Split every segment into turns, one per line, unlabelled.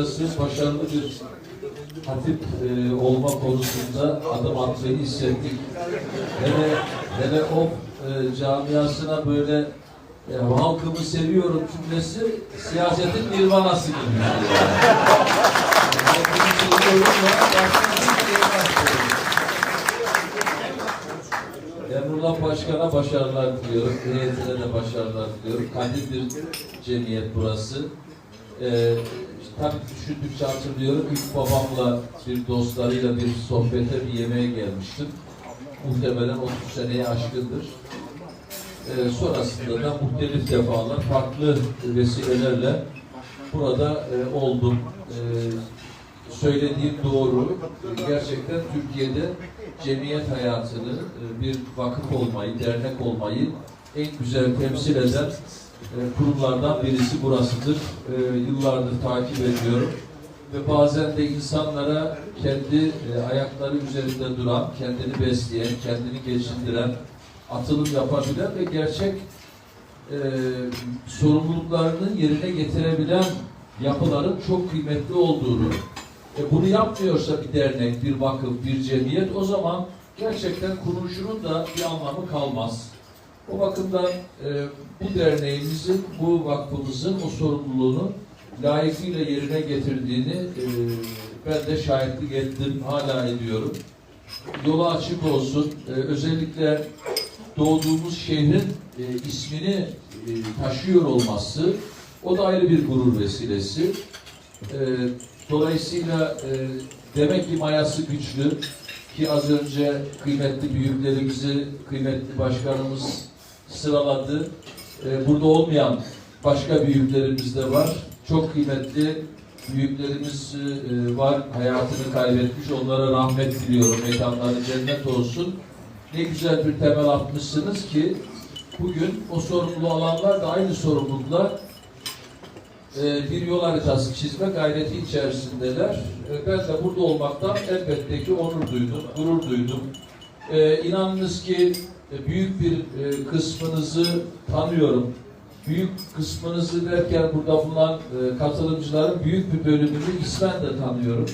açıkçası başarılı bir hatip e, olma konusunda adım atmayı hissettik. Hele, hele o e, camiasına böyle e, halkımı seviyorum cümlesi siyasetin nirvanası gibi. Halkımı. Emrullah Başkan'a başarılar diliyorum. Heyetine de başarılar diliyorum. Kadir bir cemiyet burası. Ee, tabii düşündükçe hatırlıyorum. İlk babamla bir dostlarıyla bir sohbete, bir yemeğe gelmiştim. Muhtemelen 30 seneye aşkındır. Ee, sonrasında da muhtelif defalar farklı vesilelerle burada e, oldum. Ee, söylediğim doğru. Gerçekten Türkiye'de cemiyet hayatını, e, bir vakıf olmayı, dernek olmayı en güzel temsil eden e, kurumlardan birisi burasıdır. E, Yıllardır takip ediyorum. Ve bazen de insanlara kendi e, ayakları üzerinde duran, kendini besleyen, kendini geçindiren, atılım yapabilen ve gerçek e, sorumluluklarını yerine getirebilen yapıların çok kıymetli olduğunu, e, bunu yapmıyorsa bir dernek, bir vakıf, bir cemiyet o zaman gerçekten kuruluşunun da bir anlamı kalmaz. O bakımdan e, bu derneğimizin, bu vakfımızın o sorumluluğunu layıkıyla yerine getirdiğini e, ben de şahitlik ettim, hala ediyorum. Yolu açık olsun. E, özellikle doğduğumuz şehrin e, ismini e, taşıyor olması o da ayrı bir gurur vesilesi. E, dolayısıyla e, demek ki mayası güçlü ki az önce kıymetli büyüklerimizi kıymetli başkanımız sıraladı. E, burada olmayan başka büyüklerimiz de var. Çok kıymetli büyüklerimiz e, var. Hayatını kaybetmiş. Onlara rahmet diliyorum. Mekanları cennet olsun. Ne güzel bir temel atmışsınız ki bugün o sorumluluğu alanlar da aynı sorumlulukla e, bir yol haritası çizme gayreti içerisindeler. E, Ben de burada olmaktan elbette ki onur duydum, gurur duydum. E, İnanınız ki büyük bir e, kısmınızı tanıyorum. Büyük kısmınızı derken burada bulunan e, katılımcıların büyük bir bölümünü ismen de tanıyorum.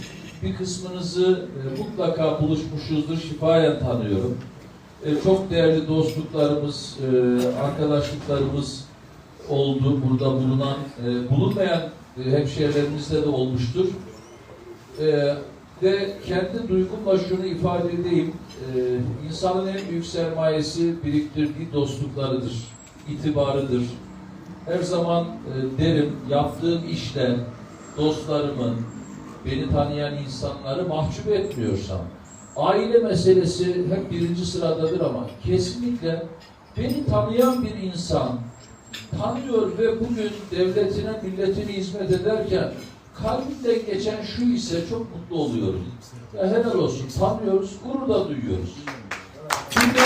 Bir kısmınızı e, mutlaka buluşmuşuzdur, şifayen tanıyorum. E, Çok değerli dostluklarımız, e, arkadaşlıklarımız oldu. Burada bulunan, e, bulunmayan e, hemşehrilerimizde de olmuştur. Ve kendi duygumla şunu ifade edeyim. E, insanın en büyük sermayesi biriktirdiği dostluklarıdır, itibarıdır. Her zaman e, derim, yaptığım işle dostlarımı, beni tanıyan insanları mahcup etmiyorsam, aile meselesi hep birinci sıradadır ama kesinlikle beni tanıyan bir insan, tanıyor ve bugün devletine, milletine hizmet ederken kalbimden geçen şu ise çok mutlu oluyorum. Ya helal olsun, tanıyoruz, gurur da duyuyoruz. Çünkü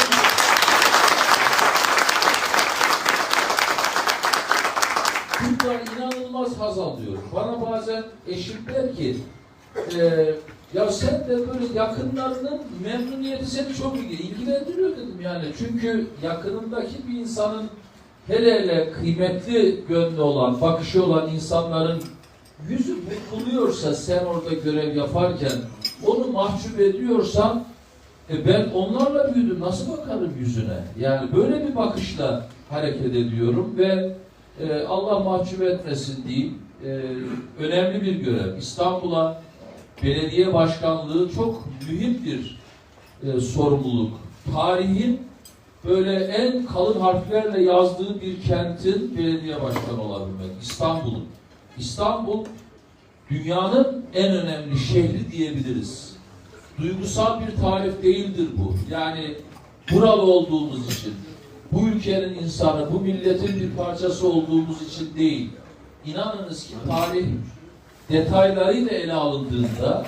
Bundan inanılmaz haz alıyorum. Bana bazen eşim der ki, e, ya sen de böyle yakınlarının memnuniyeti seni çok ilgi- ilgilendiriyor dedim yani. Çünkü yakınındaki bir insanın hele hele kıymetli gönlü olan, bakışı olan insanların yüzü mutluluyorsa sen orada görev yaparken onu mahcup ediyorsan e ben onlarla büyüdüm. Nasıl bakarım yüzüne? Yani böyle bir bakışla hareket ediyorum ve e, Allah mahcup etmesin değil. E, önemli bir görev. İstanbul'a belediye başkanlığı çok mühim bir e, sorumluluk. Tarihin böyle en kalın harflerle yazdığı bir kentin belediye başkanı olabilmek. İstanbul'un. İstanbul dünyanın en önemli şehri diyebiliriz. Duygusal bir tarif değildir bu. Yani buralı olduğumuz için, bu ülkenin insanı, bu milletin bir parçası olduğumuz için değil. İnanınız ki tarih detaylarıyla ele alındığında,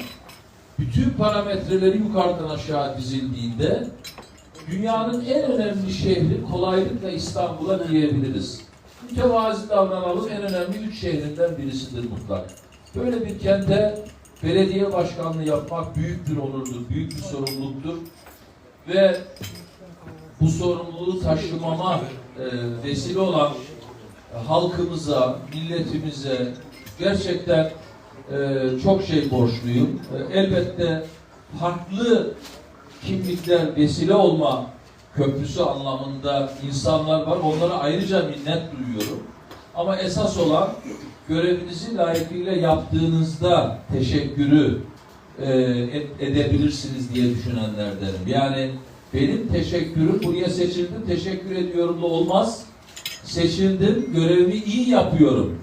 bütün parametreleri yukarıdan aşağı dizildiğinde dünyanın en önemli şehri kolaylıkla İstanbul'a diyebiliriz. Mütevazi davranalım en önemli üç şehrinden birisidir mutlak. Böyle bir kente belediye başkanlığı yapmak büyük bir onurdur, büyük bir sorumluluktur. Ve bu sorumluluğu taşımama e, vesile olan halkımıza, milletimize gerçekten e, çok şey borçluyum. E, elbette farklı kimlikler vesile olma köprüsü anlamında insanlar var. Onlara ayrıca minnet duyuyorum. Ama esas olan görevinizi layıkıyla yaptığınızda teşekkürü e, edebilirsiniz diye düşünenlerdenim. Yani benim teşekkürüm buraya seçildim, teşekkür ediyorum da olmaz. Seçildim, görevimi iyi yapıyorum.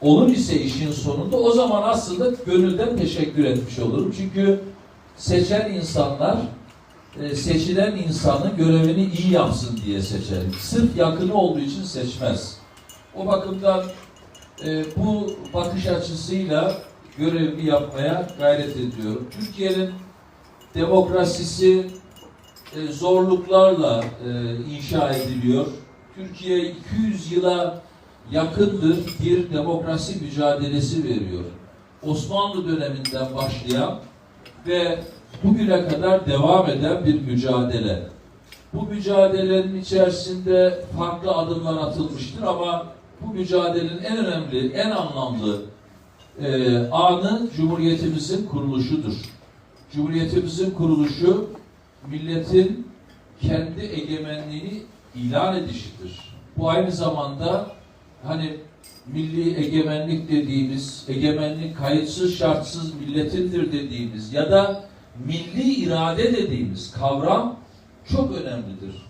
Olur ise işin sonunda o zaman aslında gönülden teşekkür etmiş olurum. Çünkü seçen insanlar e, seçilen insanı görevini iyi yapsın diye seçer. Sırf yakını olduğu için seçmez. O bakımdan e, bu bakış açısıyla görevimi yapmaya gayret ediyorum. Türkiye'nin demokrasisi e, zorluklarla inşa ediliyor. Türkiye 200 yıla yakındır bir demokrasi mücadelesi veriyor. Osmanlı döneminden başlayan ve bugüne kadar devam eden bir mücadele. Bu mücadelenin içerisinde farklı adımlar atılmıştır ama bu mücadelenin en önemli, en anlamlı e, anı Cumhuriyetimizin kuruluşudur. Cumhuriyetimizin kuruluşu milletin kendi egemenliğini ilan edişidir. Bu aynı zamanda hani milli egemenlik dediğimiz, egemenlik kayıtsız şartsız milletindir dediğimiz ya da milli irade dediğimiz kavram çok önemlidir.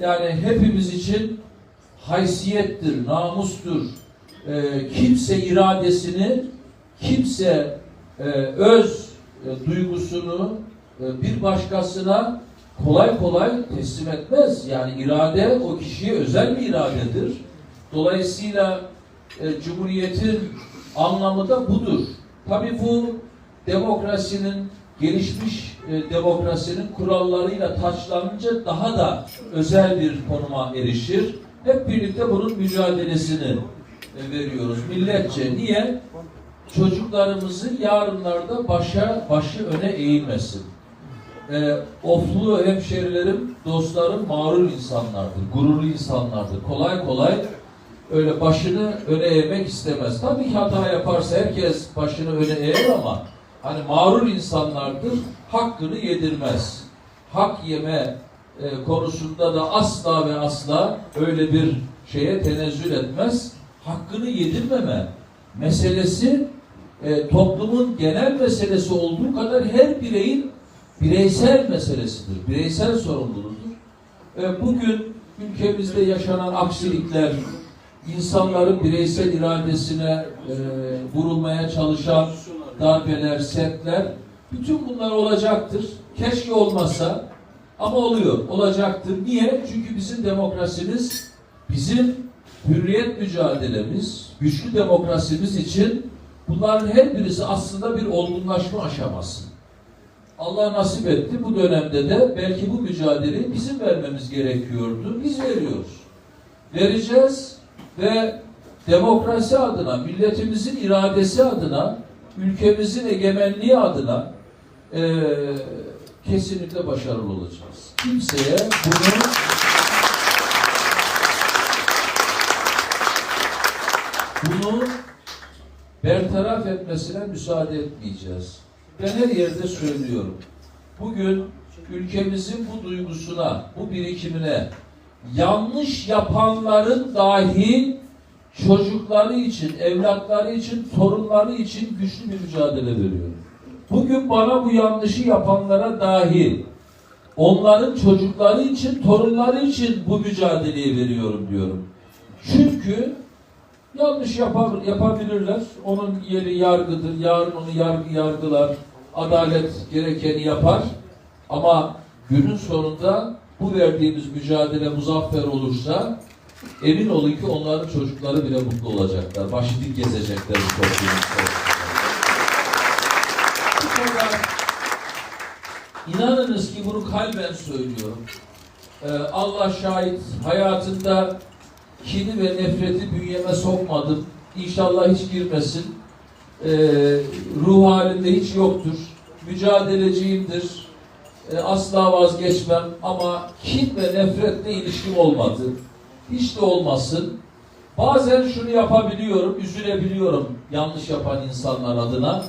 Yani hepimiz için haysiyettir, namustur. Ee, kimse iradesini, kimse e, öz e, duygusunu e, bir başkasına kolay kolay teslim etmez. Yani irade o kişiye özel bir iradedir. Dolayısıyla e, Cumhuriyet'in anlamı da budur. Tabii bu demokrasinin gelişmiş e, demokrasinin kurallarıyla taçlanınca daha da özel bir konuma erişir. Hep birlikte bunun mücadelesini e, veriyoruz milletçe. Niye? Çocuklarımızın yarınlarda başa başı öne eğilmesin. E, oflu hemşerilerim, dostlarım mağrur insanlardır, gururlu insanlardır. Kolay kolay öyle başını öne eğmek istemez. Tabii ki hata yaparsa herkes başını öne eğer ama hani mağrur insanlardır, hakkını yedirmez. Hak yeme e, konusunda da asla ve asla öyle bir şeye tenezzül etmez. Hakkını yedirmeme meselesi e, toplumun genel meselesi olduğu kadar her bireyin bireysel meselesidir. Bireysel sorumluluğudur. E, bugün ülkemizde yaşanan aksilikler, insanların bireysel iradesine e, vurulmaya çalışan darbeler, setler, bütün bunlar olacaktır. Keşke olmasa ama oluyor, olacaktır. Niye? Çünkü bizim demokrasimiz, bizim hürriyet mücadelemiz, güçlü demokrasimiz için bunların her birisi aslında bir olgunlaşma aşaması. Allah nasip etti bu dönemde de belki bu mücadeleyi bizim vermemiz gerekiyordu. Biz veriyoruz. Vereceğiz ve demokrasi adına, milletimizin iradesi adına, ülkemizin egemenliği adına eee, kesinlikle başarılı olacağız. Kimseye bunu bunu bertaraf etmesine müsaade etmeyeceğiz. Ben her yerde söylüyorum. Bugün ülkemizin bu duygusuna, bu birikimine yanlış yapanların dahi çocukları için, evlatları için, torunları için güçlü bir mücadele veriyorum. Bugün bana bu yanlışı yapanlara dahi onların çocukları için, torunları için bu mücadeleyi veriyorum diyorum. Çünkü yanlış yapar, yapabilirler. Onun yeri yargıdır. Yarın onu yargı yargılar. Adalet gerekeni yapar. Ama günün sonunda bu verdiğimiz mücadele muzaffer olursa emin olun ki onların çocukları bile mutlu olacaklar. Başı dik gezecekler bu konuda inanınız ki bunu kalben söylüyorum. Ee, Allah şahit hayatında kini ve nefreti bünyeme sokmadım. İnşallah hiç girmesin. Ee, ruh halinde hiç yoktur. Mücadeleciyimdir. Ee, asla vazgeçmem ama kin ve nefretle ilişkim olmadı. Hiç de olmasın. bazen şunu yapabiliyorum, üzülebiliyorum yanlış yapan insanlar adına.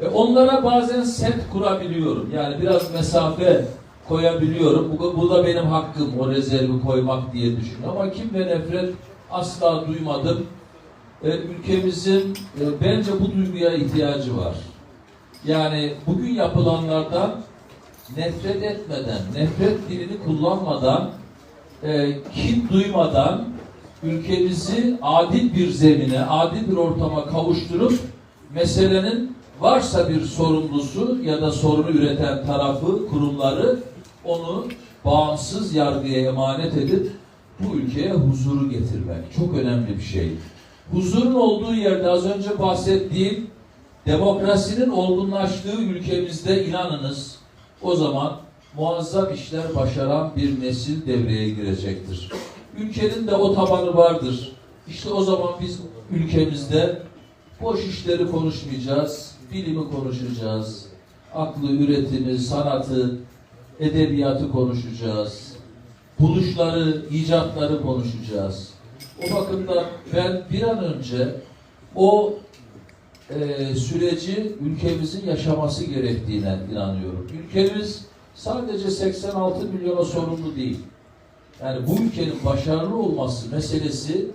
E, onlara bazen set kurabiliyorum. Yani biraz mesafe koyabiliyorum. Bu, bu da benim hakkım o rezervi koymak diye düşünüyorum. Ama kim ve nefret asla duymadım. E, ülkemizin e, bence bu duyguya ihtiyacı var. Yani bugün yapılanlardan nefret etmeden, nefret dilini kullanmadan, e, kin duymadan ülkemizi adil bir zemine, adil bir ortama kavuşturup meselenin varsa bir sorumlusu ya da sorunu üreten tarafı, kurumları onu bağımsız yargıya emanet edip bu ülkeye huzuru getirmek çok önemli bir şey. Huzurun olduğu yerde az önce bahsettiğim demokrasinin olgunlaştığı ülkemizde inanınız o zaman muazzam işler başaran bir nesil devreye girecektir. Ülkenin de o tabanı vardır. İşte o zaman biz ülkemizde boş işleri konuşmayacağız, bilimi konuşacağız, aklı, üretimi, sanatı, edebiyatı konuşacağız, buluşları, icatları konuşacağız. O bakımdan ben bir an önce o e, süreci ülkemizin yaşaması gerektiğine inanıyorum. Ülkemiz sadece 86 milyona sorumlu değil. Yani bu ülkenin başarılı olması meselesi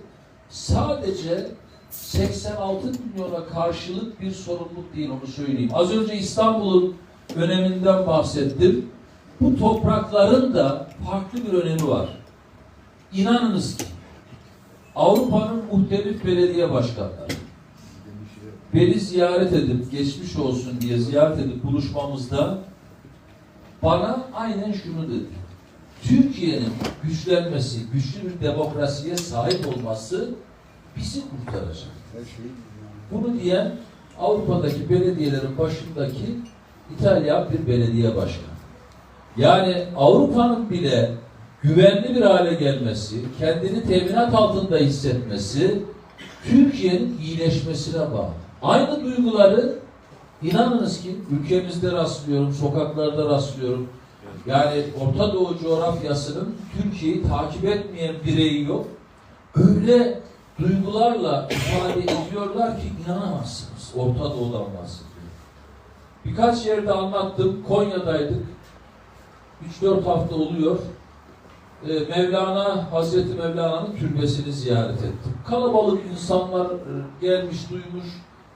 sadece 86 milyona karşılık bir sorumluluk değil onu söyleyeyim. Az önce İstanbul'un öneminden bahsettim. Bu toprakların da farklı bir önemi var. İnanınız ki Avrupa'nın muhtelif belediye başkanları beni ziyaret edip geçmiş olsun diye ziyaret edip buluşmamızda bana aynen şunu dedi. Türkiye'nin güçlenmesi, güçlü bir demokrasiye sahip olması bizi kurtaracak. Bunu diyen Avrupa'daki belediyelerin başındaki İtalyan bir belediye başkanı. Yani Avrupa'nın bile güvenli bir hale gelmesi, kendini teminat altında hissetmesi Türkiye'nin iyileşmesine bağlı. Aynı duyguları inanınız ki ülkemizde rastlıyorum, sokaklarda rastlıyorum. Yani Orta Doğu coğrafyasının Türkiye'yi takip etmeyen bireyi yok. Öyle duygularla ifade ediyorlar ki inanamazsınız. Orta Doğu'dan bahsediyorum. Birkaç yerde anlattım. Konya'daydık. 3-4 hafta oluyor. Ee, Mevlana, Hazreti Mevlana'nın türbesini ziyaret ettim. Kalabalık insanlar e, gelmiş, duymuş.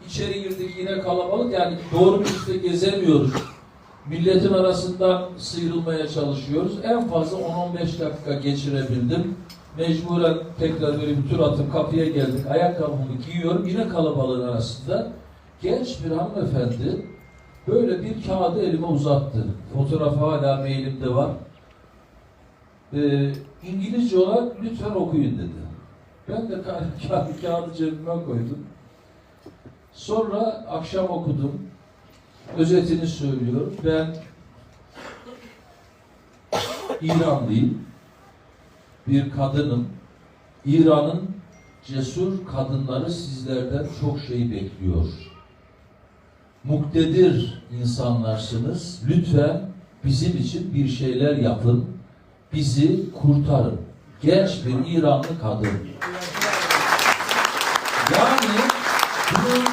İçeri girdik yine kalabalık. Yani doğru bir işte gezemiyoruz. Milletin arasından sıyrılmaya çalışıyoruz. En fazla 10-15 dakika geçirebildim. Mecburen tekrar böyle bir tur atıp kapıya geldik. Ayakkabımı giyiyorum. Yine kalabalığın arasında. Genç bir hanımefendi böyle bir kağıdı elime uzattı. Fotoğrafı hala mailimde var. Ee, İngilizce olarak lütfen okuyun dedi. Ben de ka- ka- kağıdı cebime koydum. Sonra akşam okudum. Özetini söylüyorum. Ben İranlıyım. Bir kadınım. İran'ın cesur kadınları sizlerden çok şey bekliyor. Muktedir insanlarsınız. Lütfen bizim için bir şeyler yapın. Bizi kurtarın. Genç bir İranlı kadın. Yani bunu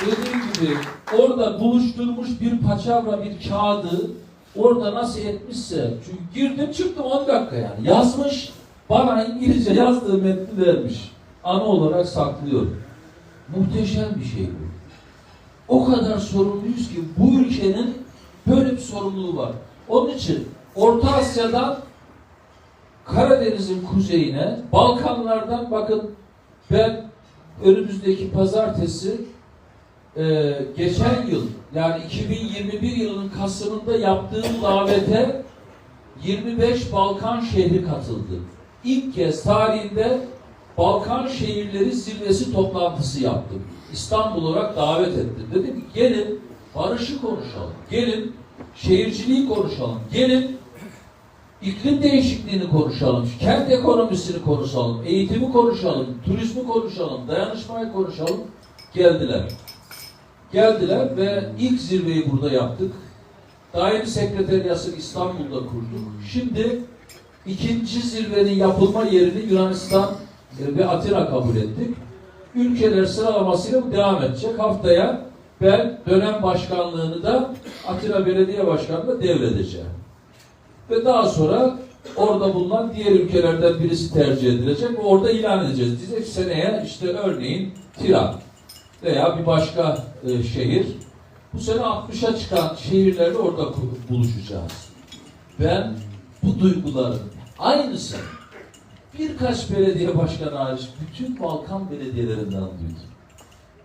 dediğim gibi orada buluşturmuş bir paçavra bir kağıdı orada nasıl etmişse çünkü girdim çıktım 10 dakika yani yazmış bana İngilizce yazdığı metni vermiş. Ana olarak saklıyorum. Muhteşem bir şey bu. O kadar sorumluyuz ki bu ülkenin böyle bir sorumluluğu var. Onun için Orta Asya'dan Karadeniz'in kuzeyine, Balkanlardan bakın ben önümüzdeki pazartesi e, geçen yıl yani 2021 yılının Kasım'ında yaptığım davete 25 Balkan şehri katıldı. İlk kez tarihinde Balkan şehirleri zirvesi toplantısı yaptım. İstanbul olarak davet ettim. Dedim ki gelin barışı konuşalım. Gelin şehirciliği konuşalım. Gelin iklim değişikliğini konuşalım, kent ekonomisini konuşalım, eğitimi konuşalım, turizmi konuşalım, dayanışmayı konuşalım. Geldiler. Geldiler ve ilk zirveyi burada yaptık. Daire sekreteriyasını İstanbul'da kurduk. Şimdi ikinci zirvenin yapılma yerini Yunanistan e, ve Atina kabul ettik. Ülkeler sıralamasıyla bu devam edecek. Haftaya ben dönem başkanlığını da Atina Belediye Başkanlığı'na devredeceğim. Ve daha sonra orada bulunan diğer ülkelerden birisi tercih edilecek ve orada ilan edeceğiz. Diyecek seneye işte örneğin Tiran veya bir başka e, şehir. Bu sene 60'a çıkan şehirlerle orada buluşacağız. Ben bu duyguların aynısı birkaç belediye başkanı hariç bütün Balkan belediyelerinden duydum.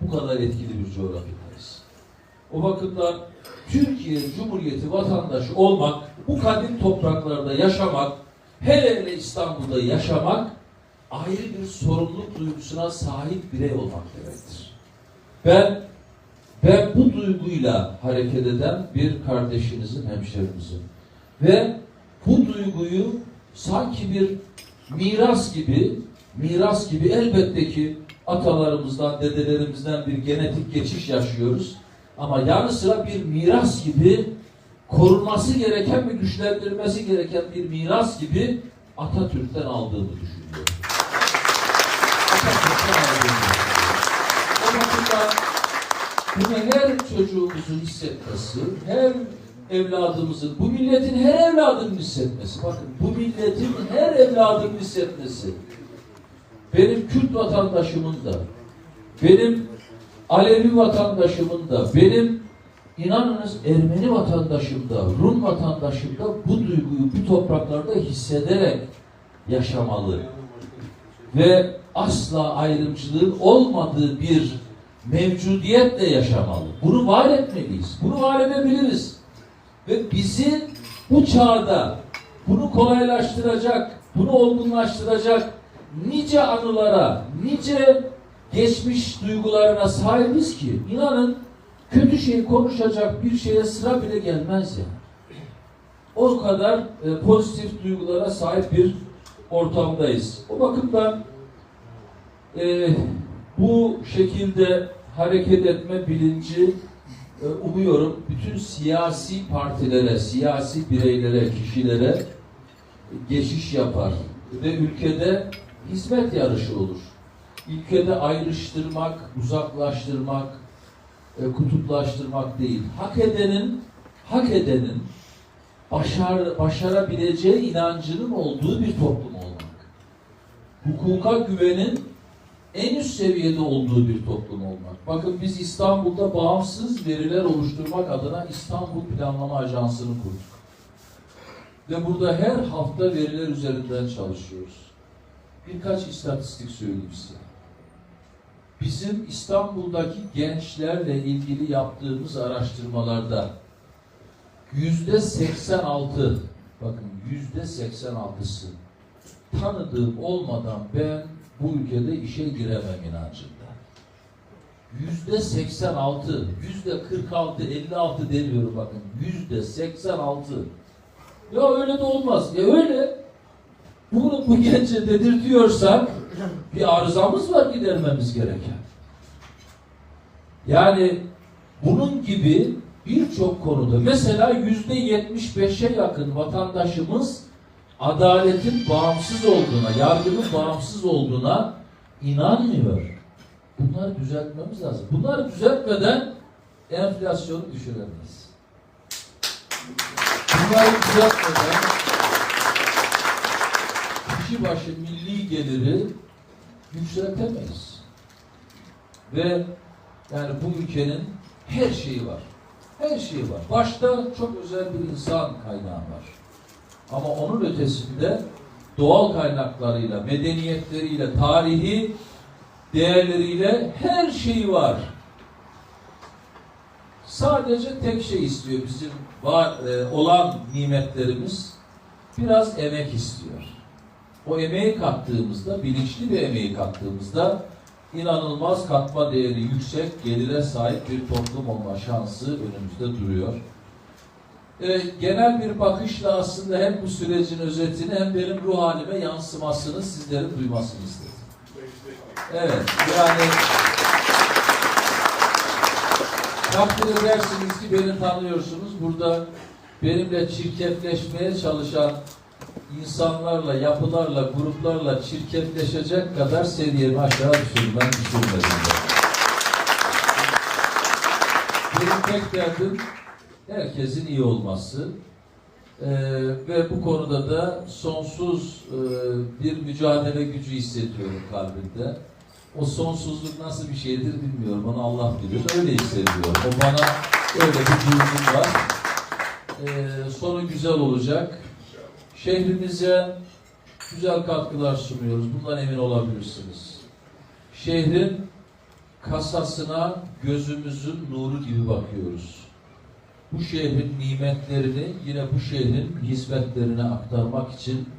Bu kadar etkili bir coğrafyadayız. O bakımdan Türkiye Cumhuriyeti vatandaşı olmak, bu kadim topraklarda yaşamak, hele hele İstanbul'da yaşamak ayrı bir sorumluluk duygusuna sahip birey olmak demektir. Ben ben bu duyguyla hareket eden bir kardeşinizin, hemşerinizim. Ve bu duyguyu sanki bir miras gibi, miras gibi elbette ki atalarımızdan, dedelerimizden bir genetik geçiş yaşıyoruz. Ama yanı sıra bir miras gibi korunması gereken ve güçlendirilmesi gereken bir miras gibi Atatürk'ten aldığımı düşünüyorum. Atatürk'ten aldığımı bakımdan bunu her çocuğumuzun hissetmesi, her evladımızın, bu milletin her evladının hissetmesi. Bakın bu milletin her evladının hissetmesi. Benim Kürt vatandaşımın da, benim Alevi vatandaşımın da, benim inanınız Ermeni vatandaşım da, Rum vatandaşım da bu duyguyu bu topraklarda hissederek yaşamalı. Ve asla ayrımcılığın olmadığı bir mevcudiyetle yaşamalı. Bunu var etmeliyiz. Bunu var edebiliriz. Ve bizi bu çağda bunu kolaylaştıracak, bunu olgunlaştıracak nice anılara, nice geçmiş duygularına sahibiz ki inanın kötü şey konuşacak bir şeye sıra bile gelmez yani. O kadar e, pozitif duygulara sahip bir ortamdayız. O bakımdan e, bu şekilde hareket etme bilinci e, umuyorum bütün siyasi partilere, siyasi bireylere, kişilere geçiş yapar ve ülkede hizmet yarışı olur. Ülkede ayrıştırmak, uzaklaştırmak, e, kutuplaştırmak değil. Hak edenin, hak edenin başar, başarabileceği inancının olduğu bir toplum olmak. Hukuka güvenin en üst seviyede olduğu bir toplum olmak. Bakın biz İstanbul'da bağımsız veriler oluşturmak adına İstanbul Planlama Ajansı'nı kurduk. Ve burada her hafta veriler üzerinden çalışıyoruz. Birkaç istatistik söyleyeyim size. Bizim İstanbul'daki gençlerle ilgili yaptığımız araştırmalarda yüzde 86 bakın yüzde 86'sı tanıdığım olmadan ben bu ülkede işe giremem inancında. Yüzde 86, yüzde 46, 56 demiyorum bakın. Yüzde 86. Ya öyle de olmaz. Ya öyle. Bunu bu gence dedirtiyorsak bir arızamız var gidermemiz gereken. Yani bunun gibi birçok konuda mesela yüzde 75'e yakın vatandaşımız adaletin bağımsız olduğuna, yargının bağımsız olduğuna inanmıyor. Bunları düzeltmemiz lazım. Bunları düzeltmeden enflasyonu düşüremeyiz. Bunları düzeltmeden kişi başı milli geliri yükseltemeyiz. Ve yani bu ülkenin her şeyi var. Her şeyi var. Başta çok özel bir insan kaynağı var. Ama onun ötesinde doğal kaynaklarıyla, medeniyetleriyle, tarihi değerleriyle her şeyi var. Sadece tek şey istiyor bizim var e, olan nimetlerimiz biraz emek istiyor. O emeği kattığımızda, bilinçli bir emeği kattığımızda inanılmaz katma değeri yüksek, gelire sahip bir toplum olma şansı önümüzde duruyor. Ee, genel bir bakışla aslında hem bu sürecin özetini hem benim ruh halime yansımasını sizlerin duymasını istedim. Evet, yani takdir edersiniz ki beni tanıyorsunuz. Burada benimle çirkefleşmeye çalışan insanlarla, yapılarla, gruplarla çirkefleşecek kadar seviyemi aşağı düşürmem düşünmedim. de. Benim tek derdim herkesin iyi olması. Ee, ve bu konuda da sonsuz e, bir mücadele gücü hissediyorum kalbimde. O sonsuzluk nasıl bir şeydir bilmiyorum. Onu Allah bilir. Öyle hissediyorum. O bana öyle bir duygu var. Ee, sonu güzel olacak. Şehrimize güzel katkılar sunuyoruz. Bundan emin olabilirsiniz. Şehrin kasasına gözümüzün nuru gibi bakıyoruz. Bu şehrin nimetlerini yine bu şehrin hizmetlerine aktarmak için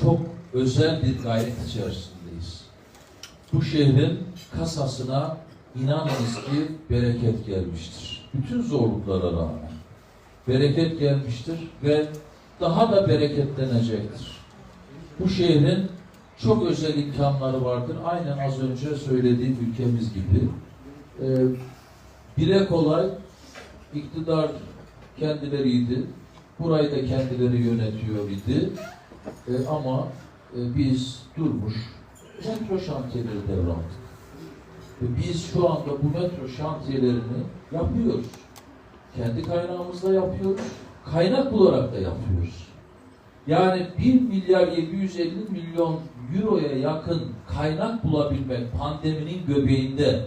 çok özel bir gayret içerisindeyiz. Bu şehrin kasasına inanınız ki bereket gelmiştir. Bütün zorluklara rağmen bereket gelmiştir ve daha da bereketlenecektir. Bu şehrin çok özel imkanları vardır. Aynen az önce söylediğim ülkemiz gibi. Ee, bile kolay iktidar kendileriydi. Burayı da kendileri yönetiyor idi. Ee, ama e, biz durmuş metro şantiyeleri devraldık. Ve biz şu anda bu metro şantiyelerini yapıyoruz. Kendi kaynağımızla yapıyoruz. Kaynak bularak da yapıyoruz. Yani 1 milyar 750 milyon euroya yakın kaynak bulabilmek pandeminin göbeğinde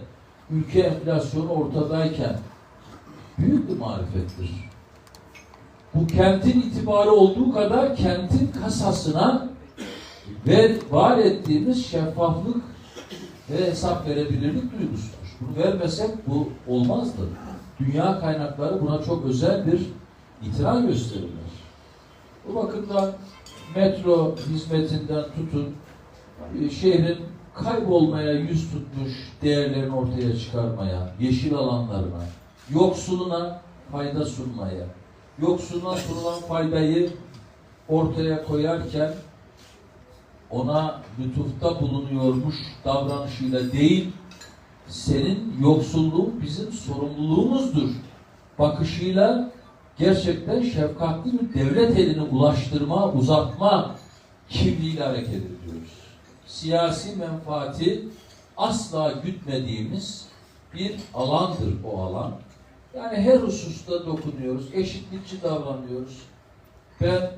ülke enflasyonu ortadayken büyük bir marifettir. Bu kentin itibarı olduğu kadar kentin kasasına ve var ettiğimiz şeffaflık ve hesap verebilirlik duygusudur. Bunu vermesek bu olmazdı. Dünya kaynakları buna çok özel bir itiraz gösterirler. Bu bakımdan metro hizmetinden tutun, e, şehrin kaybolmaya yüz tutmuş değerlerini ortaya çıkarmaya, yeşil alanlarına, yoksuluna fayda sunmaya, yoksuluna sunulan faydayı ortaya koyarken ona lütufta bulunuyormuş davranışıyla değil, senin yoksulluğun bizim sorumluluğumuzdur bakışıyla gerçekten şefkatli bir devlet elini ulaştırma, uzatma kimliğiyle hareket ediyoruz. Siyasi menfaati asla gütmediğimiz bir alandır o alan. Yani her hususta dokunuyoruz, eşitlikçi davranıyoruz. Ben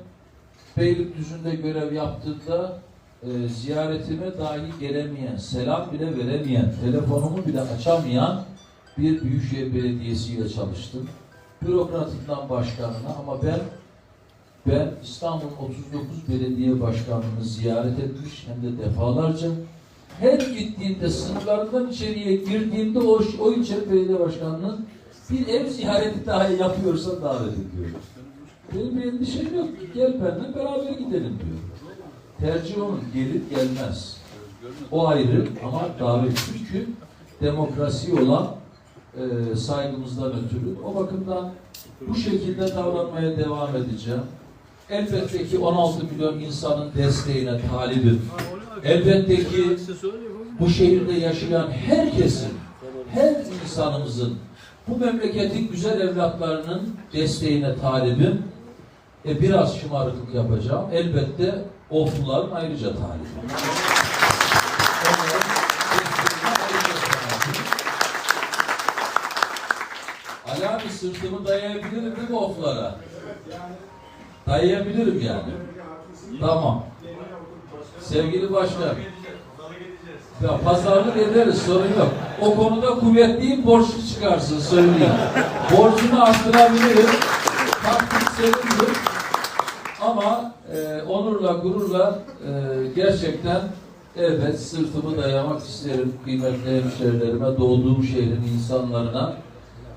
Beylikdüzü'nde görev yaptığımda e, ziyaretime dahi gelemeyen, selam bile veremeyen, telefonumu bile açamayan bir Büyükşehir Belediyesi'yle çalıştım. Bürokratından başkanına ama ben ben İstanbul 39 Belediye Başkanlığı'nı ziyaret etmiş hem de defalarca. Her gittiğimde sınırlarından içeriye girdiğimde o, o ilçe belediye başkanının bir ev ziyareti dahi yapıyorsa davet ediyorum. Benim bir endişem yok. Gel benimle beraber gidelim diyor. Tercih onun. Gelir gelmez. O ayrı ama davet çünkü demokrasi olan e, saygımızdan ötürü. O bakımdan bu şekilde davranmaya devam edeceğim. Elbette ki 16 milyon insanın desteğine talibim. Elbette ki bu şehirde yaşayan herkesin, her insanımızın, bu memleketin güzel evlatlarının desteğine talibim. E biraz şımarıklık yapacağım. Elbette ofluların ayrıca talibim. Ali sırtımı dayayabilirim değil mi oflara? Dayayabilirim yani. Tamam. Sevgili başkan. Ya pazarlık ederiz sorun yok. O konuda kuvvetliyim borçlu çıkarsın söyleyeyim. Borcunu arttırabilirim. Taktik sevindir. Ama e, onurla gururla e, gerçekten evet sırtımı dayamak isterim kıymetli hemşerilerime, doğduğum şehrin insanlarına.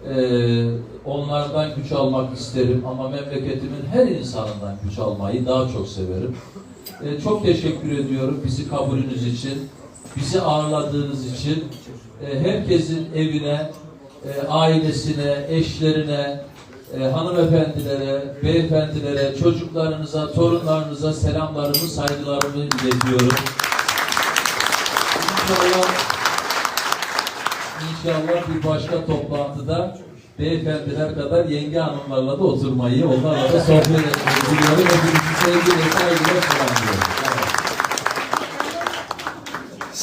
Ee, onlardan güç almak isterim ama memleketimin her insanından güç almayı daha çok severim. Ee, çok teşekkür ediyorum bizi kabulünüz için, bizi ağırladığınız için. Ee, herkesin evine, e, ailesine, eşlerine, e, hanımefendilere, beyefendilere, çocuklarınıza, torunlarınıza selamlarımı, saygılarımı iletiyorum. İnşallah İnşallah bir başka toplantıda beyefendiler kadar yenge hanımlarla da oturmayı, onlarla da sohbet etmeyi diliyorum. Hepinizi sevgiyle, saygıyla selamlıyorum. Evet.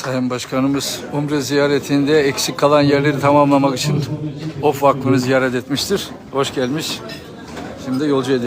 Sayın Başkanımız Umre ziyaretinde eksik kalan yerleri tamamlamak için Of Vakfı'nı ziyaret etmiştir. Hoş gelmiş. Şimdi yolcu ediyor.